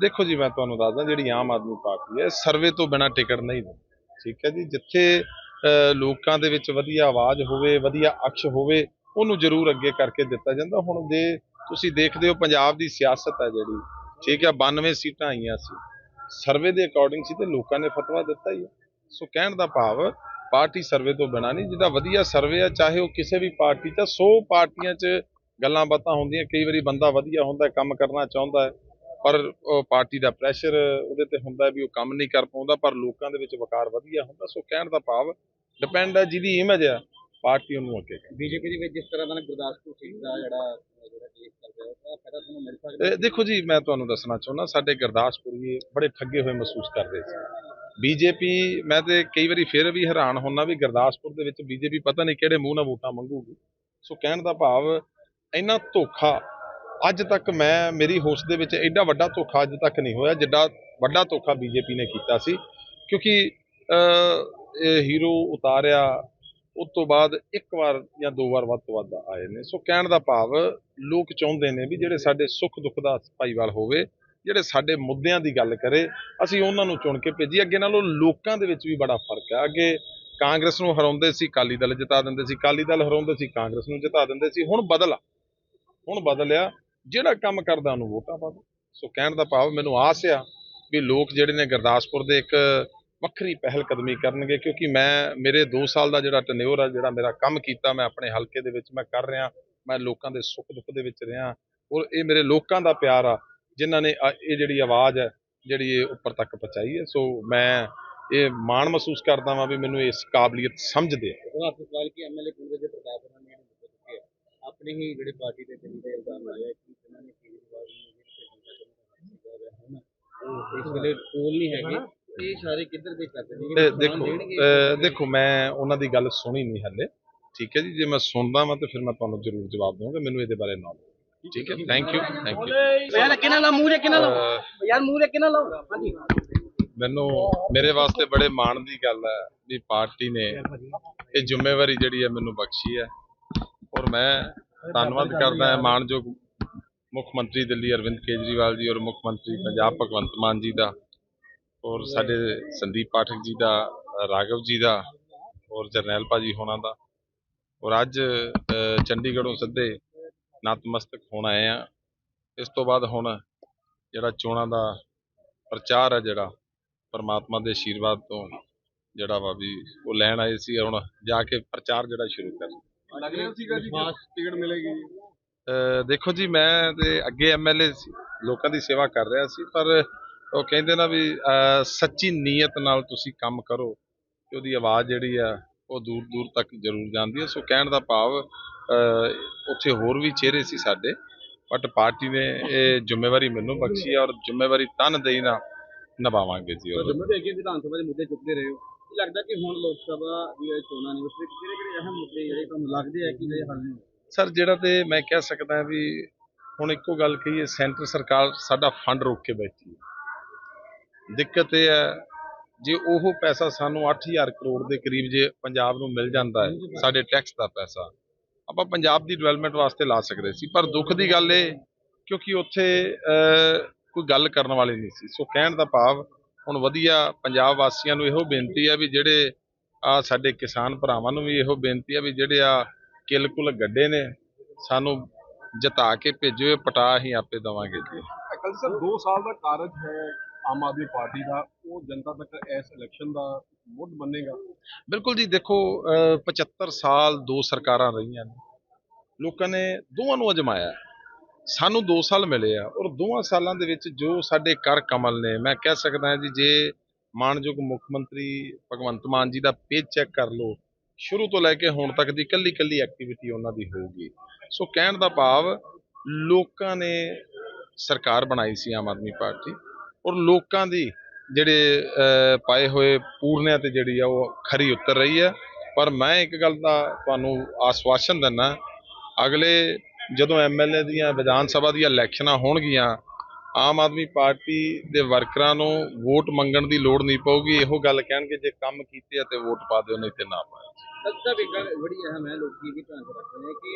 ਦੇਖੋ ਜੀ, ਮੈਂ ਤੁਹਾਨੂੰ ਦੱਸਦਾ, ਜਿਹੜੀ ਆਮ ਆਦਮੀ ਪਾਰਟੀ ਹੈ, ਸਰਵੇ ਤੋਂ ਬਿਨਾ ਟਿਕਟ ਨਹੀਂ ਦਿੰਦੀ। ਠੀਕ ਹੈ ਜੀ, ਜਿੱਥੇ ਲੋਕਾਂ ਦੇ ਵਿੱਚ ਵਧੀਆ ਆਵਾਜ਼ ਹੋਵੇ, ਵਧੀਆ ਅਕਸ਼ ਹੋਵੇ, ਉਹਨੂੰ ਜ਼ਰੂਰ ਅੱਗੇ ਕਰਕੇ ਦਿੱਤਾ ਜਾਂਦਾ। ਹੁਣ ਦੇ, ਤੁਸੀਂ ਦੇਖਦੇ ਹੋ, ਪੰਜਾਬ ਦੀ ਸਿਆਸਤ ਹੈ ਜਿਹੜੀ, ਠੀਕ ਹੈ 92 ਸੀਟਾਂ ਆਈਆਂ ਸੀ। ਸਰਵੇ ਦੇ ਅਕੋਰਡਿੰਗ ਸੀ ਤੇ ਲੋਕਾਂ ਨੇ ਫਤਵਾ ਦਿੱਤਾ ਹੀ ਹੈ। ਸੋ ਕਹਿਣ ਦਾ ਭਾਵ, ਪਾਰਟੀ ਸਰਵੇ ਤੋਂ ਬਿਨਾ ਨਹੀਂ, ਜਿਹਦਾ ਵਧੀਆ ਸਰਵੇ ਆ, ਚਾਹੇ ਉਹ ਕਿਸੇ ਵੀ ਪਾਰਟੀ 'ਚ 100 ਪਾਰਟੀਆਂ 'ਚ ਗੱਲਾਂ ਬਾਤਾਂ ਹੁੰਦੀਆਂ, ਕਈ ਵਾਰੀ ਬੰਦਾ ਵਧੀਆ ਹੁੰਦਾ, ਕੰਮ ਕਰਨਾ ਚਾਹੁੰਦਾ ਹੈ ਪਰ ਪਾਰਟੀ ਦਾ ਪ੍ਰੈਸ਼ਰ ਉਹਦੇ ਤੇ ਹੁੰਦਾ ਵੀ ਉਹ ਕੰਮ ਨਹੀਂ ਕਰ ਪਾਉਂਦਾ ਪਰ ਲੋਕਾਂ ਦੇ ਵਿੱਚ ਵਕਾਰ ਵਧੀਆ ਹੁੰਦਾ ਸੋ ਕਹਿਣ ਦਾ ਭਾਵ ਡਿਪੈਂਡ ਹੈ ਜਿਹਦੀ ਇਮੇਜ ਹੈ ਪਾਰਟੀ ਉਹਨੂੰ ਅੱਗੇ ਬੀਜੇਪੀ ਦੇ ਵਿੱਚ ਜਿਸ ਤਰ੍ਹਾਂ ਦਾ ਗੁਰਦਾਸਪੁਰ ਸੀਟ ਦਾ ਜਿਹੜਾ ਜਿਹੜਾ ਕੇਸ ਕਰਦੇ ਹੋ ਤਾਂ ਫਾਇਦਾ ਤੁਹਾਨੂੰ ਮਿਲ ਸਕਦਾ? ਇਹ ਦੇਖੋ ਜੀ ਮੈਂ ਤੁਹਾਨੂੰ ਦੱਸਣਾ ਚਾਹੁੰਦਾ ਸਾਡੇ ਗੁਰਦਾਸਪੁਰੀ ਬੜੇ ਠੱਗੇ ਹੋਏ ਮਹਿਸੂਸ ਕਰਦੇ ਸੀ। ਬੀਜੇਪੀ ਮੈਂ ਤੇ ਕਈ ਵਾਰੀ ਫਿਰ ਵੀ ਹੈਰਾਨ ਹੁੰਨਾ ਵੀ ਗੁਰਦਾਸਪੁਰ ਦੇ ਵਿੱਚ ਬੀਜੇਪੀ ਪਤਾ ਨਹੀਂ ਕਿਹੜੇ ਮੂੰਹ ਨਾਲ ਵੋਟਾਂ ਮੰਗੂਗੀ। ਸੋ ਕਹਿਣ ਦਾ ਭਾਵ ਇੰਨਾ ਧੋਖਾ ਅੱਜ ਤੱਕ ਮੈਂ, ਮੇਰੀ ਹੋਸ਼ ਦੇ ਵਿੱਚ ਐਡਾ ਵੱਡਾ ਧੋਖਾ ਅੱਜ ਤੱਕ ਨਹੀਂ ਹੋਇਆ, ਜਿੱਡਾ ਵੱਡਾ ਧੋਖਾ ਬੀਜੇਪੀ ਨੇ ਕੀਤਾ ਸੀ। ਕਿਉਂਕਿ ਇਹ ਹੀਰੋ ਉਤਾਰਿਆ, ਉਸ ਤੋਂ ਬਾਅਦ ਇੱਕ ਵਾਰ ਜਾਂ ਦੋ ਵਾਰ ਵੱਧ ਤੋਂ ਵੱਧ ਆਏ ਨੇ। ਸੋ ਕਹਿਣ ਦਾ ਭਾਵ, ਲੋਕ ਚਾਹੁੰਦੇ ਨੇ ਵੀ ਜਿਹੜੇ ਸਾਡੇ ਸੁੱਖ ਦੁੱਖ ਦਾ ਭਾਈਵਾਲ ਹੋਵੇ, ਜਿਹੜੇ ਸਾਡੇ ਮੁੱਦਿਆਂ ਦੀ ਗੱਲ ਕਰੇ, ਅਸੀਂ ਉਹਨਾਂ ਨੂੰ ਚੁਣ ਕੇ ਭੇਜੀ ਅੱਗੇ ਨਾਲੋਂ ਲੋਕਾਂ ਦੇ ਵਿੱਚ ਵੀ ਬੜਾ ਫ਼ਰਕ ਹੈ। ਅੱਗੇ ਕਾਂਗਰਸ ਨੂੰ ਹਰਾਉਂਦੇ ਸੀ ਕਾਲੀ ਦਲ ਜਿਤਾ ਦਿੰਦੇ ਸੀ ਕਾਲੀ ਦਲ ਹਰਾਉਂਦੇ ਸੀ, ਕਾਂਗਰਸ ਨੂੰ ਜਿਤਾ ਦਿੰਦੇ ਸੀ। ਹੁਣ ਬਦਲ, ਹੁਣ ਬਦਲਿਆ। ਜਿਹੜਾ ਕੰਮ ਕਰਦਾ ਉਹਨੂੰ ਵੋਟਾਂ ਪਾ ਦਿਓ। ਸੋ ਕਹਿਣ ਦਾ ਭਾਵ ਮੈਨੂੰ ਆਸ ਆ ਵੀ ਲੋਕ ਜਿਹੜੇ ਨੇ ਗੁਰਦਾਸਪੁਰ ਦੇ ਇੱਕ ਵੱਖਰੀ ਪਹਿਲ ਕਦਮੀ ਕਰਨਗੇ, ਕਿਉਂਕਿ ਮੈਂ, ਮੇਰੇ 2 ਸਾਲ ਦਾ ਜਿਹੜਾ ਟਨਿਓਰ ਆ, ਜਿਹੜਾ ਮੇਰਾ ਕੰਮ ਕੀਤਾ, ਮੈਂ ਆਪਣੇ ਹਲਕੇ ਦੇ ਵਿੱਚ ਮੈਂ ਕਰ ਰਿਹਾ, ਮੈਂ ਲੋਕਾਂ ਦੇ ਸੁੱਖ ਦੁੱਖ ਦੇ ਵਿੱਚ ਰਿਹਾ, ਔਰ ਇਹ ਮੇਰੇ ਲੋਕਾਂ ਦਾ ਪਿਆਰ ਆ, ਜਿਨ੍ਹਾਂ ਨੇ ਇਹ ਜਿਹੜੀ ਆਵਾਜ਼ ਹੈ, ਜਿਹੜੀ ਇਹ ਉੱਪਰ ਤੱਕ ਪਹੁੰਚਾਈ ਹੈ। ਸੋ ਮੈਂ ਇਹ ਮਾਣ ਮਹਿਸੂਸ ਕਰਦਾ ਵਾਂ ਵੀ ਮੈਨੂੰ ਇਸ ਕਾਬਲੀਅਤ ਸਮਝਦੇ ਆ। ਆਪਣੀ ਹੀ ਜਿਹੜੇ ਪਾਰਟੀ ਦੇ ਦਿੱਲੀ ਦੇ ਇਲਜ਼ਾਮ ਲਾਇਆ ਕਿ ਇਹਨਾਂ ਨੇ ਕੇਜਰੀਵਾਲ ਨੂੰ ਜਿਹੜਾ ਭੇਜਣ ਦਾ ਕੰਮ ਹੁਣ ਉਹ ਇਸ ਵੇਲੇ ਕੋਲ ਨਹੀਂ ਹੈਗੇ। ਇਹ ਸਾਰੇ ਕਿੱਧਰ ਦੇ ਕਰਦੇ ਨੇ? ਇਹ ਦੇਖੋ ਦੇਖੋ ਮੈਂ ਉਹਨਾਂ ਦੀ ਗੱਲ ਸੁਣੀ ਨਹੀਂ ਹੱਲੇ। ਠੀਕ ਹੈ ਜੀ? ਜੇ ਮੈਂ ਸੁਣਦਾ ਵਾਂ ਤੇ ਫਿਰ ਮੈਂ ਤੁਹਾਨੂੰ ਜ਼ਰੂਰ ਜਵਾਬ ਦਵਾਂਗਾ ਮੈਨੂੰ ਇਹਦੇ ਬਾਰੇ ਨੌਲੇਜ ਠੀਕ ਹੈ ਥੈਂਕ ਯੂ ਥੈਂਕ ਯੂ ਯਾਰ ਕਿਹਨਾਂ ਲਾ ਮੂੰਹ ਕਿਹਨਾਂ ਲਾ ਯਾਰ ਮੂੰਹ ਕਿਹਨਾਂ ਲਾਉਂਗਾ ਹਾਂਜੀ। ਮੈਨੂੰ ਮੇਰੇ ਵਾਸਤੇ ਬੜੇ ਮਾਣ ਦੀ ਗੱਲ ਹੈ ਵੀ ਪਾਰਟੀ ਨੇ ਇਹ ਜ਼ਿੰਮੇਵਾਰੀ ਜਿਹੜੀ ਹੈ ਮੈਨੂੰ ਬਖਸ਼ੀ ਹੈ। ਔਰ ਮੈਂ ਧੰਨਵਾਦ ਕਰਦਾ ਹਾਂ ਮਾਣਯੋਗ ਮੁੱਖ ਮੰਤਰੀ ਦਿੱਲੀ ਅਰਵਿੰਦ ਕੇਜਰੀਵਾਲ ਜੀ ਔਰ ਮੁੱਖ ਮੰਤਰੀ ਪੰਜਾਬ ਭਗਵੰਤ ਮਾਨ ਜੀ ਦਾ ਔਰ ਸਾਡੇ ਸੰਦੀਪ ਪਾਠਕ ਜੀ ਦਾ ਰਾਘਵ ਜੀ ਦਾ ਔਰ ਜਰਨੈਲ ਭਾਜੀ ਹੋਣਾ ਦਾ। ਔਰ ਅੱਜ ਚੰਡੀਗੜ੍ਹੋਂ ਸਿੱਧੇ ਨਤਮਸਤਕ ਹੋਣ ਆਏ ਆ ਇਸ ਤੋਂ ਬਾਅਦ ਹੁਣ ਜਿਹੜਾ ਚੋਣਾਂ ਦਾ ਪ੍ਰਚਾਰ ਹੈ ਜਿਹੜਾ ਪਰਮਾਤਮਾ ਦੇ ਆਸ਼ੀਰਵਾਦ ਤੋਂ ਜਿਹੜਾ ਵਾ ਵੀ ਉਹ ਲੈਣ ਆਏ ਸੀ ਹੁਣ ਜਾ ਕੇ ਪ੍ਰਚਾਰ ਜਿਹੜਾ ਸ਼ੁਰੂ ਕਰ ਲੱਗ ਰਿਹਾ ਸੀਗਾ ਜੀ ਟਿਕਟ ਮਿਲੇਗੀ। ਦੇਖੋ ਜੀ, ਮੈਂ ਤੇ ਅੱਗੇ ਐਮਐਲਏ ਲੋਕਾਂ ਦੀ ਸੇਵਾ ਕਰ ਰਿਹਾ ਸੀ, ਪਰ ਉਹ ਕਹਿੰਦੇ ਨਾ ਵੀ ਸੱਚੀ ਨੀਅਤ ਨਾਲ ਤੁਸੀਂ ਕੰਮ ਕਰੋ, ਕਿ ਉਹਦੀ ਆਵਾਜ਼ ਜਿਹੜੀ ਆ, ਉਹ ਦੂਰ ਦੂਰ ਤੱਕ ਜ਼ਰੂਰ ਜਾਂਦੀ ਹੈ। ਸੋ ਕਹਿਣ ਦਾ ਭਾਵ ਉੱਥੇ ਹੋਰ ਵੀ ਚਿਹਰੇ ਸੀ ਸਾਡੇ, ਬਟ ਪਾਰਟੀ ਨੇ ਇਹ ਜ਼ਿੰਮੇਵਾਰੀ ਮੈਨੂੰ ਬਖਸ਼ੀ ਹੈ ਔਰ ਜ਼ਿੰਮੇਵਾਰੀ ਤਨਦੇਹੀ ਨਾਲ ਨਿਭਾਵਾਂਗੇ ਜੀ ਔਰ ਜੰਮੂ ਅੱਗੇ ਵਿਧਾਨ ਸਭਾ ਦੇ ਮੁੱਦੇ ਚੁੱਕਦੇ ਰਹੇ। ਹੋ ਕੀ ਲੱਗਦਾ ਕਿ ਹੁਣ ਲੋਕ ਸਭਾ ਦੀਆਂ ਚੋਣਾਂ ਨੇ, ਉਸ ਵਿੱਚ ਕਿਹੜੇ ਕਿਹੜੇ ਅਹਿਮ ਮੁੱਦੇ ਜਿਹੜੇ ਤੁਹਾਨੂੰ ਲੱਗਦੇ ਆ ਕਿ ਜਿਹੜੇ ਹੱਲ ਨਹੀਂ ਸਰ ਜਿਹੜਾ ਤੇ ਮੈਂ ਕਹਿ ਸਕਦਾ ਵੀ ਹੁਣ ਇੱਕੋ ਗੱਲ ਕਹੀਏ ਸੈਂਟਰ ਸਰਕਾਰ ਸਾਡਾ ਫੰਡ ਰੋਕ ਕੇ ਬੈਠੀ ਹੈ। ਦਿੱਕਤ ਇਹ ਹੈ ਜੇ ਉਹ ਪੈਸਾ ਸਾਨੂੰ 8000 ਕਰੋੜ ਦੇ ਕਰੀਬ ਜੇ ਪੰਜਾਬ ਨੂੰ ਮਿਲ ਜਾਂਦਾ ਹੈ ਸਾਡੇ ਟੈਕਸ ਦਾ ਪੈਸਾ ਆਪਾਂ ਪੰਜਾਬ ਦੀ ਡਿਵੈਲਪਮੈਂਟ ਵਾਸਤੇ ਲਾ ਸਕਦੇ ਸੀ। ਪਰ ਦੁੱਖ ਦੀ ਗੱਲ ਇਹ ਕਿਉਂਕਿ ਉੱਥੇ ਕੋਈ ਗੱਲ ਕਰਨ ਵਾਲੇ ਨਹੀਂ ਸੀ। ਸੋ ਕਹਿਣ ਦਾ ਭਾਵ ਹੁਣ ਵਧੀਆ ਪੰਜਾਬ ਵਾਸੀਆਂ ਨੂੰ ਇਹੋ ਬੇਨਤੀ ਹੈ ਵੀ ਜਿਹੜੇ ਆ ਸਾਡੇ ਕਿਸਾਨ ਭਰਾਵਾਂ ਨੂੰ ਵੀ ਇਹੋ ਬੇਨਤੀ ਹੈ ਵੀ ਜਿਹੜੇ ਆ ਕਿਲਕੁਲ ਗੱਡੇ ਨੇ ਸਾਨੂੰ ਜਿਤਾ ਕੇ ਭੇਜੋ ਇਹ ਪਟਾ ਹੀ ਆਪੇ ਦਵਾਂਗੇ ਜੀ। ਅਕਲ ਸਰ 2 ਸਾਲ ਦਾ ਕਾਰਜ ਹੈ ਆਮ ਆਦਮੀ ਪਾਰਟੀ ਦਾ ਉਹ ਜਨਤਾ ਤੱਕ ਇਸ ਇਲੈਕਸ਼ਨ ਦਾ ਮੁੱਢ ਬੰਨੇਗਾ ਬਿਲਕੁਲ ਜੀ ਦੇਖੋ ਅਹ 75 ਸਾਲ ਦੋ ਸਰਕਾਰਾਂ ਰਹੀਆਂ ਨੇ। ਲੋਕਾਂ ਨੇ ਦੋਵਾਂ ਨੂੰ ਅਜਮਾਇਆ। ਸਾਨੂੰ 2 ਸਾਲ ਮਿਲੇ ਆ ਔਰ ਦੋਵਾਂ ਸਾਲਾਂ ਦੇ ਵਿੱਚ ਜੋ ਸਾਡੇ ਕਰ ਕਮਲ ਨੇ ਮੈਂ ਕਹਿ ਸਕਦਾ ਜੀ ਜੇ ਮਾਨਯੋਗ ਮੁੱਖ ਮੰਤਰੀ ਭਗਵੰਤ ਮਾਨ ਜੀ ਦਾ ਪੇਜ ਚੈੱਕ ਕਰ ਲਓ ਸ਼ੁਰੂ ਤੋਂ ਲੈ ਕੇ ਹੁਣ ਤੱਕ ਦੀ ਕੱਲੀ ਕੱਲੀ ਐਕਟੀਵਿਟੀ ਉਹਨਾਂ ਦੀ ਹੋਊਗੀ। ਸੋ ਕਹਿਣ ਦਾ ਭਾਵ, ਲੋਕਾਂ ਨੇ ਸਰਕਾਰ ਬਣਾਈ ਸੀ ਆਮ ਆਦਮੀ ਪਾਰਟੀ ਔਰ ਲੋਕਾਂ ਦੀ ਜਿਹੜੇ ਪਾਏ ਹੋਏ ਪੂਰਨਿਆਂ ਤੇ ਜਿਹੜੀ ਆ ਉਹ ਖਰੀ ਉਤਰ ਰਹੀ ਹੈ। ਪਰ ਮੈਂ ਇੱਕ ਗੱਲ ਦਾ ਤੁਹਾਨੂੰ ਆਸਵਾਸ਼ਨ ਦਿੰਦਾ, ਅਗਲੇ ਜਦੋਂ ਐਮਐਲਏ ਦੀਆਂ, ਵਿਧਾਨ ਸਭਾ ਦੀਆਂ ਇਲੈਕਸ਼ਨਾਂ ਹੋਣਗੀਆਂ, ਆਮ ਆਦਮੀ ਪਾਰਟੀ ਦੇ ਵਰਕਰਾਂ ਨੂੰ ਵੋਟ ਮੰਗਣ ਦੀ ਲੋੜ ਨਹੀਂ ਪਊਗੀ। ਇਹੋ ਗੱਲ ਕਹਿਣਗੇ, ਜੇ ਕੰਮ ਕੀਤੇ ਆ ਤੇ ਵੋਟ ਪਾ ਦਿਓ, ਨਹੀਂ ਤੇ ਨਾ ਪਾਓ। ਸਭ ਤੋਂ ਇੱਕ ਗੱਲ ਬੜੀ ਅਹਿਮ ਹੈ ਲੋਕੀ ਵੀ ਧਿਆਨ ਚ ਰੱਖਦੇ ਨੇ ਕਿ